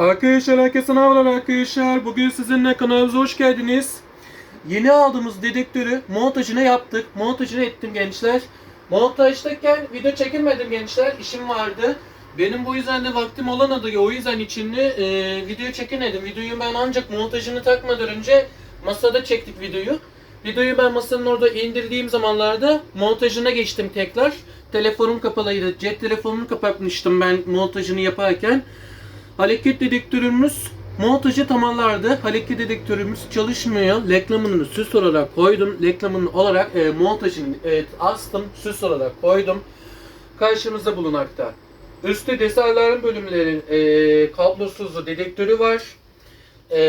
Arkadaşlar herkese merhabalar arkadaşlar. Bugün sizinle kanalımıza hoş geldiniz. Yeni aldığımız dedektörü montajını yaptık. Montajını ettim gençler. Montajdayken video çekilmedim gençler. İşim vardı. Benim bu yüzden de vaktim olamadı. O yüzden içinde e, video çekemedim. Videoyu ben ancak montajını takmadan önce masada çektik videoyu. Videoyu ben masanın orada indirdiğim zamanlarda montajına geçtim tekrar. Telefonum kapalıydı. Cep telefonumu kapatmıştım ben montajını yaparken. Hareket dedektörümüz montajı tamamlardı. Hareket dedektörümüz çalışmıyor. Reklamını süs olarak koydum. Reklamını olarak e, montajını evet, astım. Süs olarak koydum. Karşımızda bulunakta. Üstte desaların bölümlerin e, kablosuz dedektörü var. E,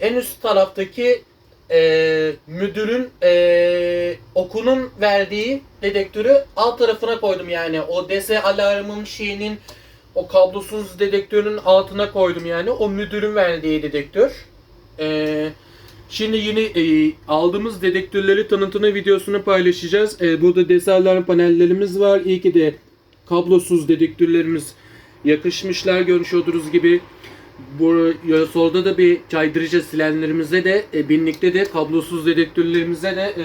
en üst taraftaki e, müdürün e, okunun verdiği dedektörü alt tarafına koydum yani. O dese alarmın şeyinin o kablosuz dedektörün altına koydum yani. O müdürün verdiği dedektör. Ee, şimdi yeni e, aldığımız dedektörleri tanıtımı videosunu paylaşacağız. E, burada desaların panellerimiz var. İyi ki de kablosuz dedektörlerimiz yakışmışlar görmüş gibi. Bu solda da bir caydırıcı silenlerimize de e, binlikte de kablosuz dedektörlerimize de e,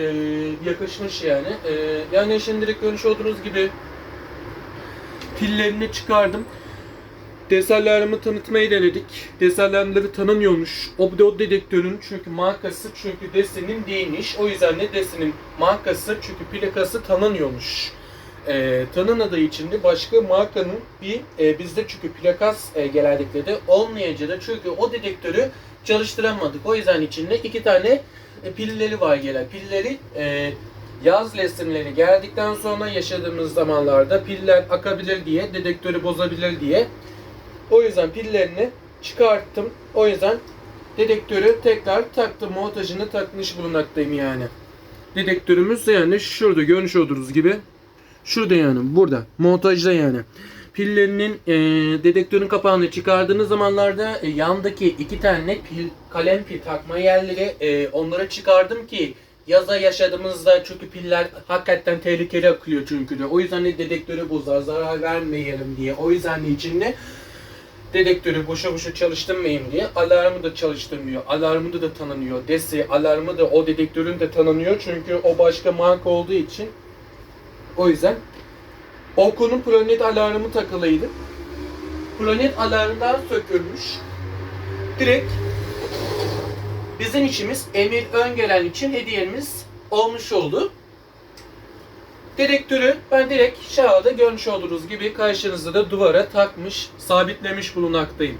yakışmış yani. E, yani şimdilik görmüş olduğunuz gibi pillerini çıkardım. Desallarımı tanıtmayı denedik. Desallarları tanınıyormuş. O, o dedektörün çünkü markası çünkü desenin değilmiş. O yüzden de desenin markası çünkü plakası tanınıyormuş. Ee, tanınadığı için de başka markanın bir e, bizde çünkü plakas e, genellikle de olmayacağı da çünkü o dedektörü çalıştıramadık. O yüzden içinde iki tane e, pilleri var gelen. Pilleri e, yaz resimleri geldikten sonra yaşadığımız zamanlarda piller akabilir diye, dedektörü bozabilir diye. O yüzden pillerini çıkarttım. O yüzden dedektörü tekrar taktım. Montajını takmış bulunmaktayım yani. Dedektörümüz de yani şurada görmüş olduğunuz gibi. Şurada yani burada. Montajda yani. Pillerinin e, dedektörün kapağını çıkardığınız zamanlarda e, yandaki iki tane pil, kalem pil takma yerleri e, onları çıkardım ki yaza yaşadığımızda çünkü piller hakikaten tehlikeli akıyor çünkü de. O yüzden de dedektörü bozar, zarar vermeyelim diye. O yüzden de içinde dedektörü boşa boşa çalıştırmayayım diye alarmı da çalıştırmıyor. Alarmı da tanınıyor. Desi alarmı da o dedektörün de tanınıyor. Çünkü o başka marka olduğu için. O yüzden Oko'nun planet alarmı takılıydı. Planet alarmından sökülmüş. Direkt bizim işimiz Emir Öngelen için hediyemiz olmuş oldu. Dedektörü ben direkt şahada görmüş olduğunuz gibi karşınızda da duvara takmış, sabitlemiş bulunmaktayım.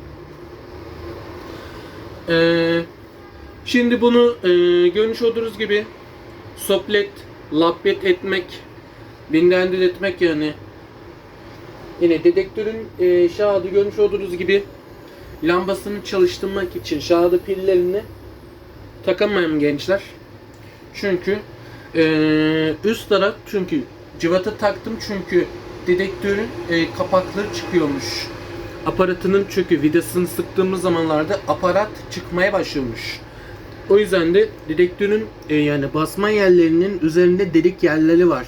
Ee, şimdi bunu e, görmüş olduğunuz gibi soplet, lapet etmek, binden etmek yani. Yine dedektörün e, şahada görmüş olduğunuz gibi lambasını çalıştırmak için şahada pillerini takamayın gençler. Çünkü ee, üst taraf çünkü cıvata taktım çünkü dedektörün e, kapakları çıkıyormuş. Aparatının çünkü vidasını sıktığımız zamanlarda aparat çıkmaya başlıyormuş. O yüzden de dedektörün e, yani basma yerlerinin üzerinde delik yerleri var.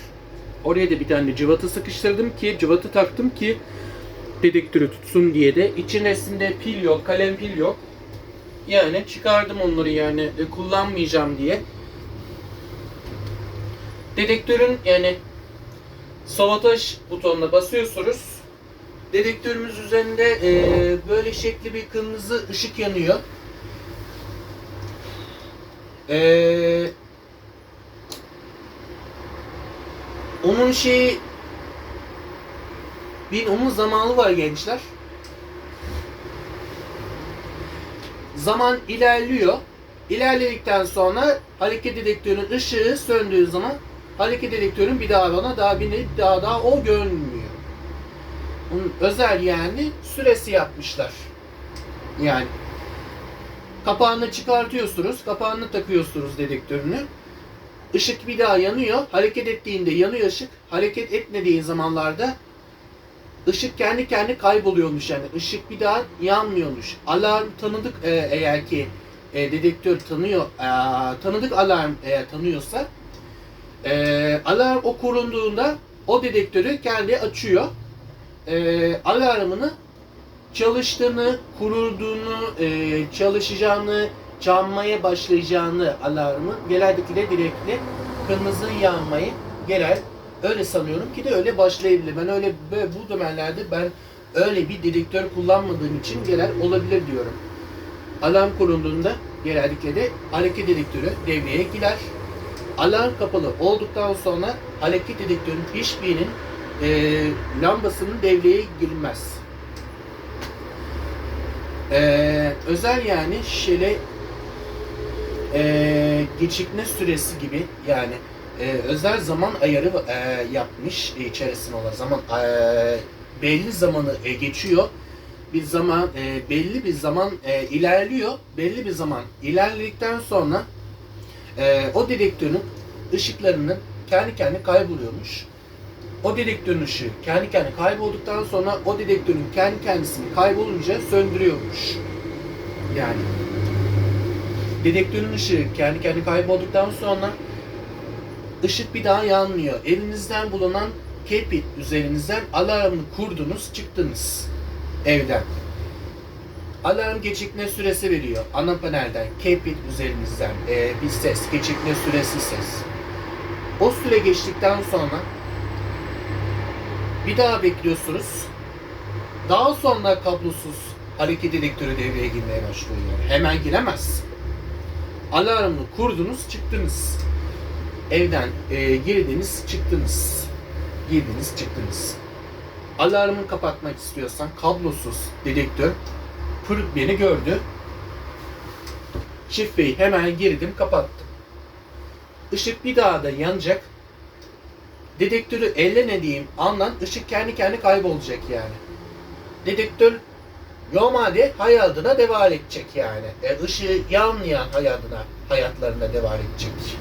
Oraya da bir tane cıvata sıkıştırdım ki cıvata taktım ki dedektörü tutsun diye de içerisinde pil yok, kalem pil yok. Yani çıkardım onları yani e, kullanmayacağım diye. Dedektörün yani sabotaj butonuna basıyorsunuz. Dedektörümüz üzerinde e, böyle şekli bir kırmızı ışık yanıyor. E, onun şeyi bir onun zamanı var gençler. Zaman ilerliyor. İlerledikten sonra hareket dedektörünün ışığı söndüğü zaman hareket dedektörün bir daha bana daha bir daha daha o görünmüyor. Onun özel yani süresi yapmışlar. Yani kapağını çıkartıyorsunuz, kapağını takıyorsunuz dedektörünü. Işık bir daha yanıyor. Hareket ettiğinde yanıyor ışık. Hareket etmediği zamanlarda ışık kendi kendi kayboluyormuş yani. Işık bir daha yanmıyormuş. Alarm tanıdık e, eğer ki e, dedektör tanıyor, e, tanıdık alarm eğer tanıyorsa e, alarm o korunduğunda o dedektörü kendi açıyor. E, alarmını çalıştığını, kurulduğunu, e, çalışacağını, çalmaya başlayacağını alarmı genellikle direktli kırmızı yanmayı genel öyle sanıyorum ki de öyle başlayabilir. Ben öyle bu dönemlerde ben öyle bir dedektör kullanmadığım için genel olabilir diyorum. Alarm kurulduğunda genellikle de hareket dedektörü devreye girer. Alarm kapalı olduktan sonra hareket dedektörün hiçbirinin e, lambasının devreye girmez. E, özel yani şöyle e, gecikme süresi gibi yani e, özel zaman ayarı e, yapmış e, içerisinde olan zaman e, belli zamanı e, geçiyor bir zaman e, belli bir zaman e, ilerliyor belli bir zaman ilerledikten sonra e, o dedektörün ışıklarının kendi kendine kayboluyormuş. O dedektörün ışığı kendi kendine kaybolduktan sonra o dedektörün kendi kendisini kaybolunca söndürüyormuş. Yani dedektörün ışığı kendi kendine kaybolduktan sonra ışık bir daha yanmıyor. Elinizden bulunan kepit üzerinizden alarmını kurdunuz, çıktınız evden. Alarm gecikme süresi veriyor. Ana panelden, kepit üzerinizden e, bir ses, gecikme süresi ses. O süre geçtikten sonra bir daha bekliyorsunuz. Daha sonra kablosuz hareket dedektörü devreye girmeye başlıyor. Yani. Hemen giremez. Alarmını kurdunuz, çıktınız. Evden e, girdiniz, çıktınız. Girdiniz, çıktınız. Alarmını kapatmak istiyorsan kablosuz dedektör pırık beni gördü. Şifreyi hemen girdim, kapattım. Işık bir daha da yanacak. Dedektörü ellemediğim andan ışık kendi kendine kaybolacak yani. Dedektör normalde hayatına devam edecek yani. E, ışığı yanmayan hayatına, hayatlarına devam edecek.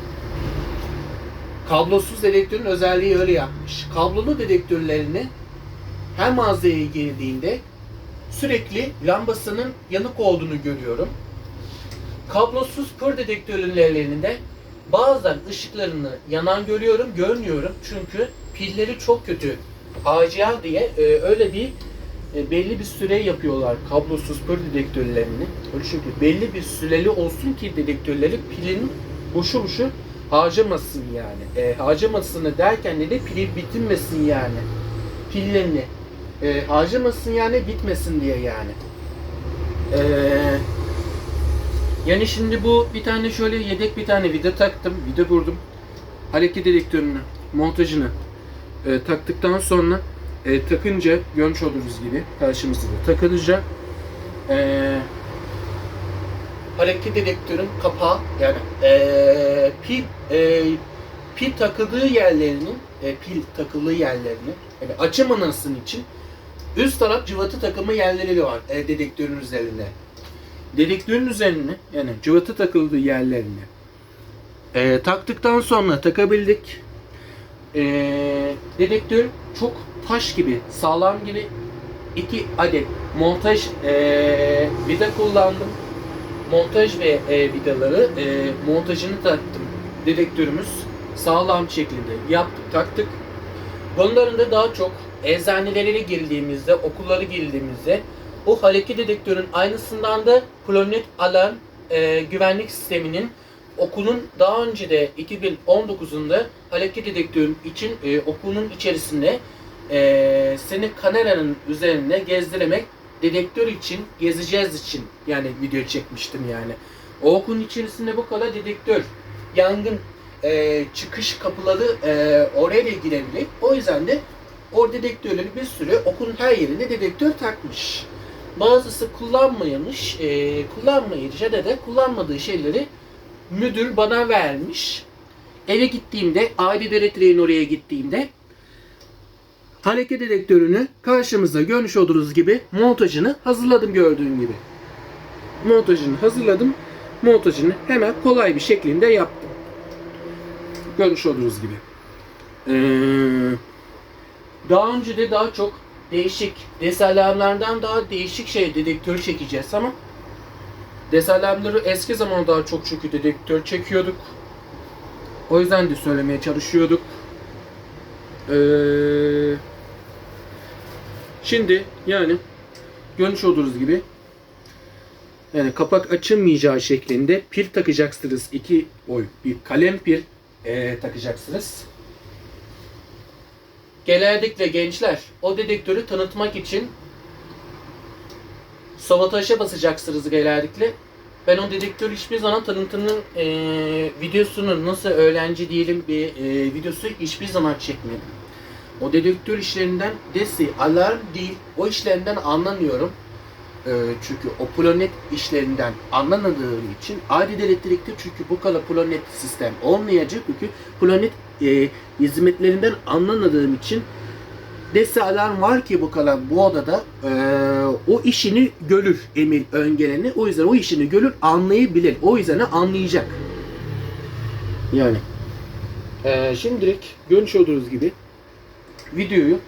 Kablosuz dedektörün özelliği öyle yapmış. Kablolu dedektörlerini her mağazaya girdiğinde sürekli lambasının yanık olduğunu görüyorum. Kablosuz pır dedektörlerinde bazen ışıklarını yanan görüyorum, görmüyorum. Çünkü pilleri çok kötü. ACL diye e, öyle bir e, belli bir süre yapıyorlar kablosuz pır dedektörlerini. Çünkü belli bir süreli olsun ki dedektörleri pilin boşu boşu harcamasın yani. E, harcamasını derken de, de pili bitirmesin yani. Pillerini e, harcamasın yani bitmesin diye yani. Eee yani şimdi bu bir tane şöyle yedek bir tane vida taktım, vida kurdum. Hareket dedektörünü, montajını e, taktıktan sonra e, takınca görmüş olduğunuz gibi karşımızda da takılınca e, hareket dedektörün kapağı yani e, pil e, pil takıldığı yerlerinin e, pil takıldığı yerlerini yani açamamasın için üst taraf cıvatı takımı yerleri var e, dedektörün üzerinde dedektörün üzerine yani cıvata takıldığı yerlerine e, taktıktan sonra takabildik. E, dedektör çok taş gibi, sağlam gibi iki adet montaj e, vida kullandım. Montaj ve e, vidaları e, montajını taktım. Dedektörümüz sağlam şekilde yaptık, taktık. Bunların da daha çok eczanelere girdiğimizde, okullara girdiğimizde o hareket dedektörün aynısından da Planet Alarm e, güvenlik sisteminin okulun daha önce de 2019'unda hareket dedektörün için e, okulun içerisinde e, seni kameranın üzerinde gezdirmek dedektör için gezeceğiz için yani video çekmiştim yani. O okulun içerisinde bu kadar dedektör yangın e, çıkış kapıları e, oraya da girebilir. O yüzden de o dedektörleri bir sürü okulun her yerine dedektör takmış. Bazısı kullanmayamış, e, kullanmayınca da da kullanmadığı şeyleri müdür bana vermiş. Eve gittiğimde, aile direktörün oraya gittiğimde hareket dedektörünü karşımızda görmüş olduğunuz gibi montajını hazırladım gördüğün gibi. Montajını hazırladım. Montajını hemen kolay bir şeklinde yaptım. Görmüş olduğunuz gibi. Ee, daha önce de daha çok değişik desalemlerden daha değişik şey dedektör çekeceğiz ama desalemleri eski zaman daha çok çünkü dedektör çekiyorduk. O yüzden de söylemeye çalışıyorduk. Ee, şimdi yani görmüş olduğunuz gibi yani kapak açılmayacağı şeklinde pil takacaksınız. iki boy bir kalem pil eee, takacaksınız. Genellikle gençler o dedektörü tanıtmak için sabotaja basacaksınız genellikle. Ben o dedektör hiçbir zaman tanıtımının eee videosunu nasıl öğrenci diyelim bir eee, videosu hiçbir zaman çekmedim. O dedektör işlerinden desi alarm değil o işlerinden anlamıyorum. Eee, çünkü o plonet işlerinden anlamadığım için adet elektrikte çünkü bu kadar plonet sistem olmayacak çünkü plonet eee hizmetlerinden anlamadığım için desi alarm var ki bu kadar bu odada eee, o işini görür Emil Öngelen'i. O yüzden o işini görür anlayabilir. O yüzden de anlayacak. Yani. Eee şimdilik görmüş olduğunuz gibi videoyu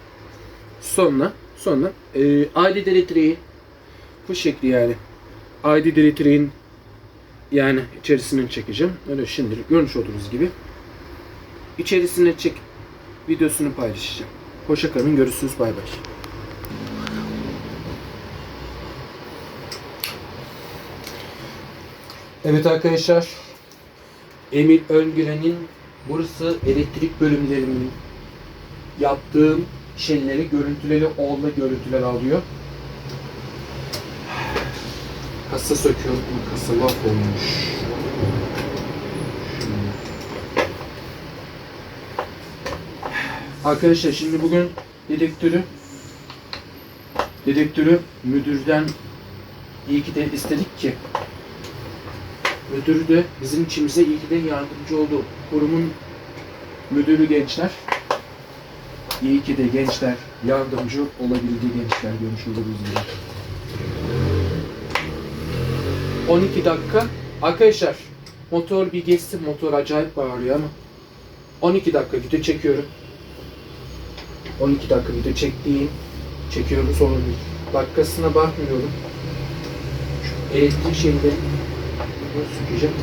sonra sonra eee adet elektriği bu şekli yani adet elektriğin yani içerisini çekeceğim. Öyle şimdilik görmüş olduğunuz gibi içerisine çek videosunu paylaşacağım. Hoşça kalın. Görüşürüz. Bay bay. Evet arkadaşlar. Emil Öngüren'in burası elektrik bölümlerinin yaptığım şeyleri görüntüleri olma görüntüler alıyor. Kasa söküyorum. Kasa mahvolmuş. Arkadaşlar şimdi bugün dedektörü dedektörü müdürden iyi ki de istedik ki müdür de bizim içimize iyi ki de yardımcı oldu. Kurumun müdürü gençler. İyi ki de gençler yardımcı olabildi gençler görmüş olduğunuz gibi. 12 dakika. Arkadaşlar motor bir geçsin. Motor acayip bağırıyor ama 12 dakika video çekiyorum. 12 dakika video çektiğim çekiyorum sonra bir dakikasına bakmıyorum. Şu elektrik şeyinde bunu sökeceğim.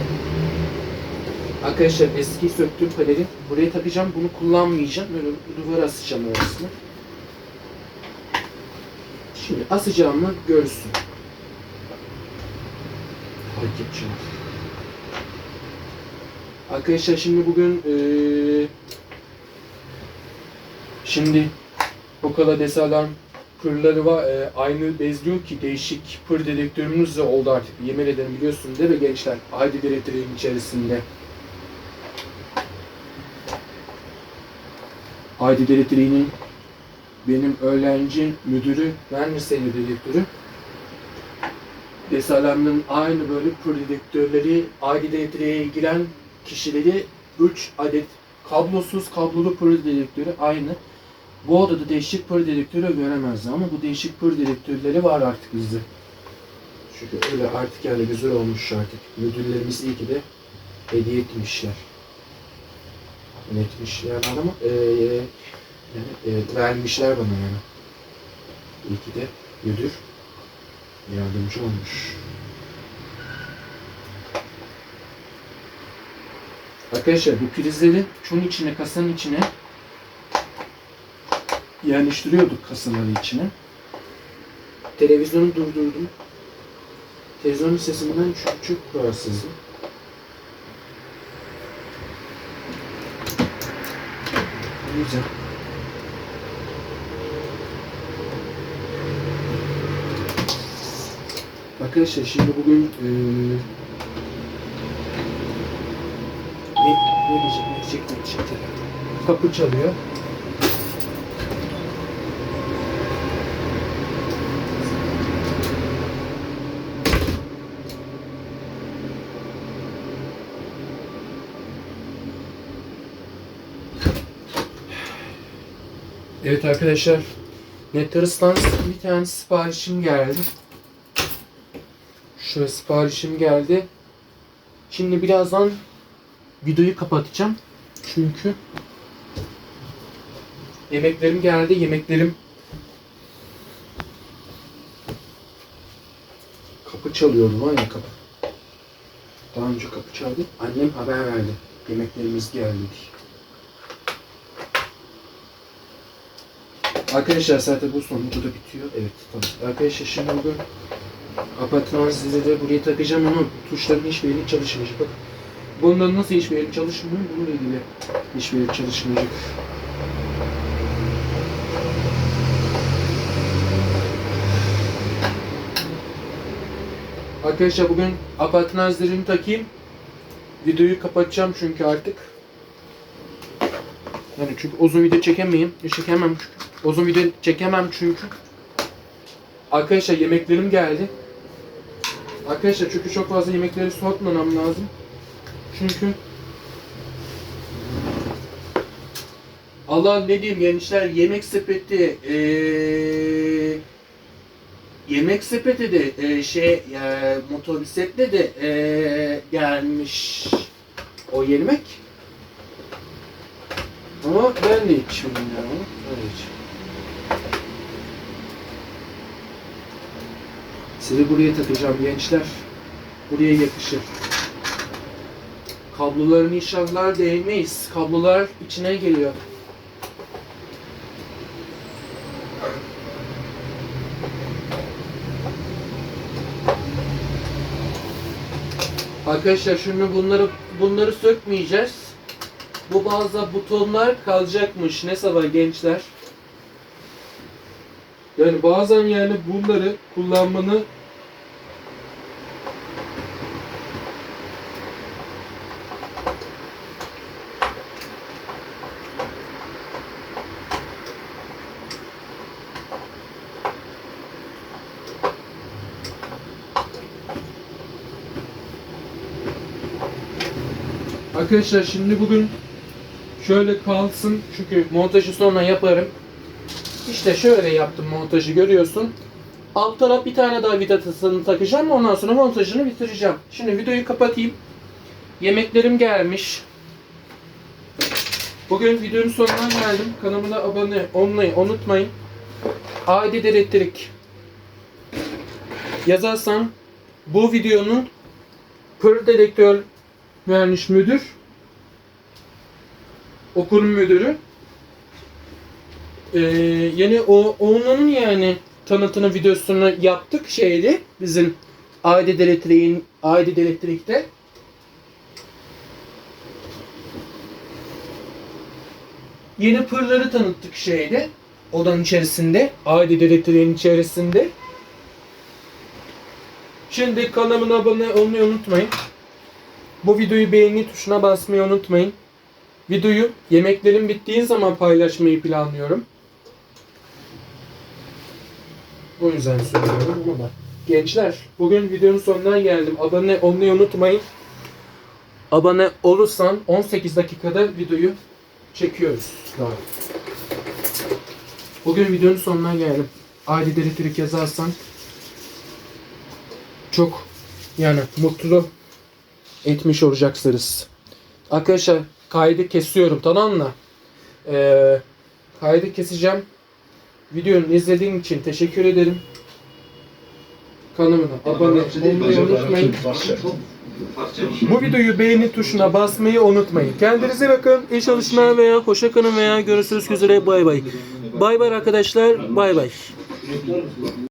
Arkadaşlar eski söktüğüm paneli buraya takacağım. Bunu kullanmayacağım. Böyle duvara asacağım arasına. Şimdi asacağımı görsün. Edeceğim. Arkadaşlar şimdi bugün eee Şimdi bu kadar desalarm pırları var. e, aynı bezliyor ki değişik pır dedektörümüz de oldu artık. Yemin ederim biliyorsunuz değil mi gençler? Haydi direktörün içerisinde. Haydi Direktörü'nün benim öğrenci müdürü, ben seni dedektörü. Desalarm'ın aynı böyle pır dedektörleri, Haydi Direktörü'ye giren kişileri 3 adet kablosuz kablolu pır dedektörü aynı. Bu odada değişik pır dedektörü göremezdi ama bu değişik pır dedektörleri var artık bizde. Çünkü öyle artık yani güzel olmuş artık. Müdürlerimiz iyi ki de hediye etmişler. Yani etmişler bana ama eee yani, eee, vermişler bana yani. İyi ki de müdür yardımcı olmuş. Arkadaşlar bu prizleri şunun içine, kasanın içine yerleştiriyorduk kasaları içine. Televizyonu durdurdum. Televizyonun sesinden çok çok rahatsızım. Güzel. Arkadaşlar şimdi bugün eee ne, ne diyecek, ne diyecek, ne diyecek telefon. Kapı çalıyor. Evet arkadaşlar, Netter's'tan bir tane siparişim geldi. Şöyle siparişim geldi. Şimdi birazdan videoyu kapatacağım. Çünkü yemeklerim geldi. Yemeklerim kapı çalıyordu var ya kapı. Daha önce kapı çaldı. Annem haber verdi. Yemeklerimiz geldi diye. Arkadaşlar zaten bu son burada bitiyor. Evet tamam. Arkadaşlar şimdi bugün apartman zilleri buraya takacağım ama tuşların hiçbir yeri çalışmayacak. Bak. Bundan nasıl hiçbir yeri çalışmıyor? Bununla ilgili hiçbir yeri çalışmayacak. Arkadaşlar bugün apartman zillerini takayım. Videoyu kapatacağım çünkü artık. Yani çünkü uzun video çekemeyim. Çekemem çünkü. Uzun video çekemem çünkü. Arkadaşlar yemeklerim geldi. Arkadaşlar çünkü çok fazla yemekleri soğutmamam lazım. Çünkü Allah ne diyeyim gençler yemek sepeti eee yemek sepeti de eee, şey eee, motosikletle de eee, gelmiş o yemek. Ama ben de içmiyorum yani. Ben içmiyorum. Sizi buraya takacağım gençler. Buraya yakışır. Kabloların inşallah değmeyiz. Kablolar içine geliyor. Arkadaşlar şimdi bunları bunları sökmeyeceğiz. Bu bazı butonlar kalacakmış. Ne sabah gençler. Yani bazen yani bunları kullanmanı Arkadaşlar şimdi bugün şöyle kalsın çünkü montajı sonra yaparım. İşte şöyle yaptım montajı görüyorsun. Alt taraf bir tane daha vidatasını takacağım ondan sonra montajını bitireceğim. Şimdi videoyu kapatayım. Yemeklerim gelmiş. Bugün videonun sonuna geldim. Kanalıma abone olmayı unutmayın. Adi elektrik yazarsam bu videonun pır dedektör mühendis müdür okulun müdürü ee, yani o onun yani tanıtını videosunu yaptık şeydi bizim Aydın Elektrik'in Aydın Elektrik'te yeni pırları tanıttık şeyde odanın içerisinde Aydın Elektrik'in içerisinde Şimdi kanalıma abone olmayı unutmayın. Bu videoyu beğeni tuşuna basmayı unutmayın. Videoyu yemeklerim bittiği zaman paylaşmayı planlıyorum. O yüzden söylüyorum ama. Gençler bugün videonun sonuna geldim. Abone olmayı unutmayın. Abone olursan 18 dakikada videoyu çekiyoruz. Daha. Bugün videonun sonuna geldim. Aile Elektrik yazarsan çok yani mutlu etmiş olacaksınız. Arkadaşlar kaydı kesiyorum tamam mı? Ee, kaydı keseceğim. Videonu izlediğin için teşekkür ederim. Kanalıma abone olmayı unutmayın. Bu videoyu beğeni tuşuna basmayı unutmayın. Kendinize bakın. İyi çalışmalar veya hoşça kalın veya görüşürüz üzere. Bay bay. Bay bay arkadaşlar. Bay bay.